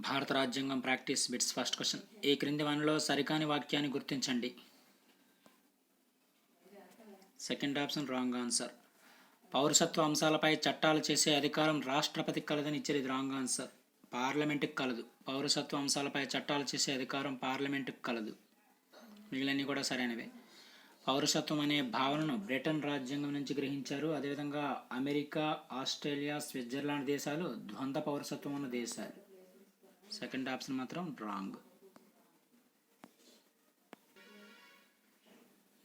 భారత రాజ్యాంగం practice bits first question. ఈ క్రింది వన్లో సరికాని వాక్యాన్ని గుర్తించండి? Second option wrong answer. పౌరసత్వ అంశాలపై చట్టాలు చేసే అధికారం రాష్ట్రపతికి కలదని ఇచ్చేది రాంగ్ ఆన్సర్. పార్లమెంటుకి కలదు. పౌరసత్వ అంశాలపై చట్టాలు చేసే అధికారం పార్లమెంటుకి కలదు. మిగిలినవి కూడా సరైనవే. పౌరసత్వం అనే భావనను బ్రిటన్ రాజ్యాంగం నుంచి గ్రహించారు. అదేవిధంగా అమెరికా ఆస్ట్రేలియా స్విట్జర్లాండ్ దేశాలు ద్వంద్వ పౌరసత్వం ఉన్న దేశాలు. సెకండ్ ఆప్షన్ మాత్రం రాంగ్.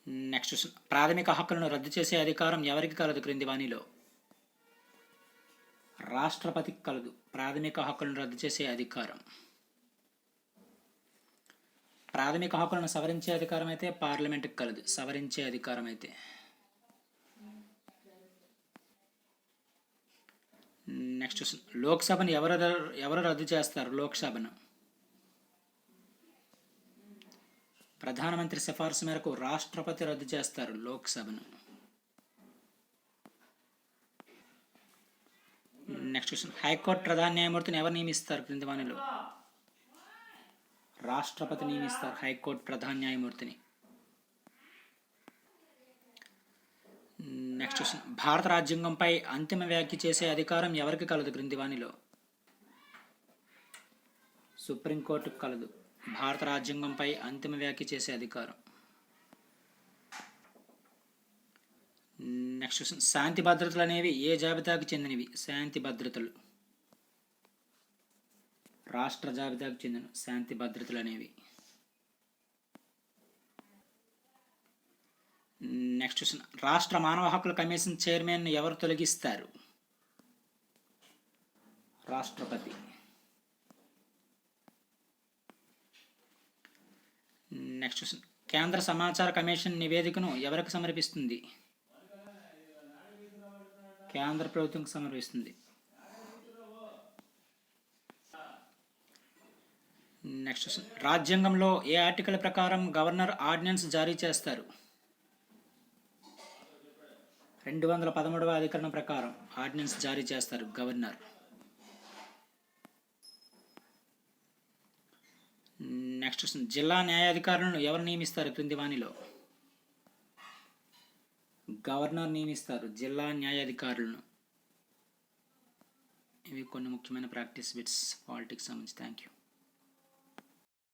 Next question. ప్రాథమిక హక్కులను రద్దు చేసే అధికారం ఎవరికి కలదు క్రింది వాణిలో? రాష్ట్రపతికి కలదు. ప్రాథమిక హక్కులను రద్దు చేసే అధికారం. ప్రాథమిక హక్కులను సవరించే అధికారం అయితే పార్లమెంటుకి కలదు. సవరించే అధికారం అయితే. నెక్స్ట్ క్వశ్చన్ లోక్సభను ఎవరు ఎవరు రద్దు చేస్తారు లోక్సభను ప్రధానమంత్రి సిఫార్సు మేరకు రాష్ట్రపతి రద్దు చేస్తారు లోక్సభను నెక్స్ట్ క్వశ్చన్ హైకోర్టు ప్రధాన న్యాయమూర్తిని ఎవరు నియమిస్తారు క్రింది వాణిలో? రాష్ట్రపతి నియమిస్తారు హైకోర్టు ప్రధాన న్యాయమూర్తిని. నెక్స్ట్ క్వశ్చన్ భారత రాజ్యాంగంపై అంతిమ వ్యాఖ్య చేసే అధికారం ఎవరికి కలదు క్రింది వాణిలో సుప్రీంకోర్టుకు కలదు. భారత రాజ్యాంగంపై అంతిమ వ్యాఖ్య చేసే అధికారం. నెక్స్ట్ క్వశ్చన్ శాంతి భద్రతలు అనేవి ఏ జాబితాకు చెందినవి? శాంతి భద్రతలు. రాష్ట్ర జాబితాకు చెందిన శాంతి భద్రతలు అనేవి. నెక్స్ట్ క్వశ్చన్ రాష్ట్ర మానవ హక్కుల కమిషన్ చైర్మన్ ఎవరు తొలగిస్తారు? రాష్ట్రపతి. నెక్స్ట్ క్వశ్చన్ కేంద్ర సమాచార కమిషన్ నివేదికను ఎవరికి సమర్పిస్తుంది? కేంద్ర ప్రభుత్వంకి సమర్పిస్తుంది. నెక్స్ట్ క్వశ్చన్ రాజ్యాంగంలో ఏ ఆర్టికల్ ప్రకారం గవర్నర్ ఆర్డినెన్స్ జారీ చేస్తారు? రెండు వందల పదమూడవ అధికరణ ప్రకారం ఆర్డినెన్స్ జారీ చేస్తారు గవర్నర్. నెక్స్ట్ జిల్లా న్యాయాధికారులను ఎవరు నియమిస్తారు క్రింది వాణిలో గవర్నర్ నియమిస్తారు జిల్లా న్యాయాధికారులను. ఇవి కొన్ని ముఖ్యమైన ప్రాక్టీస్ బిట్స్ పాలిటిక్స్ సంబంధించి. Thank you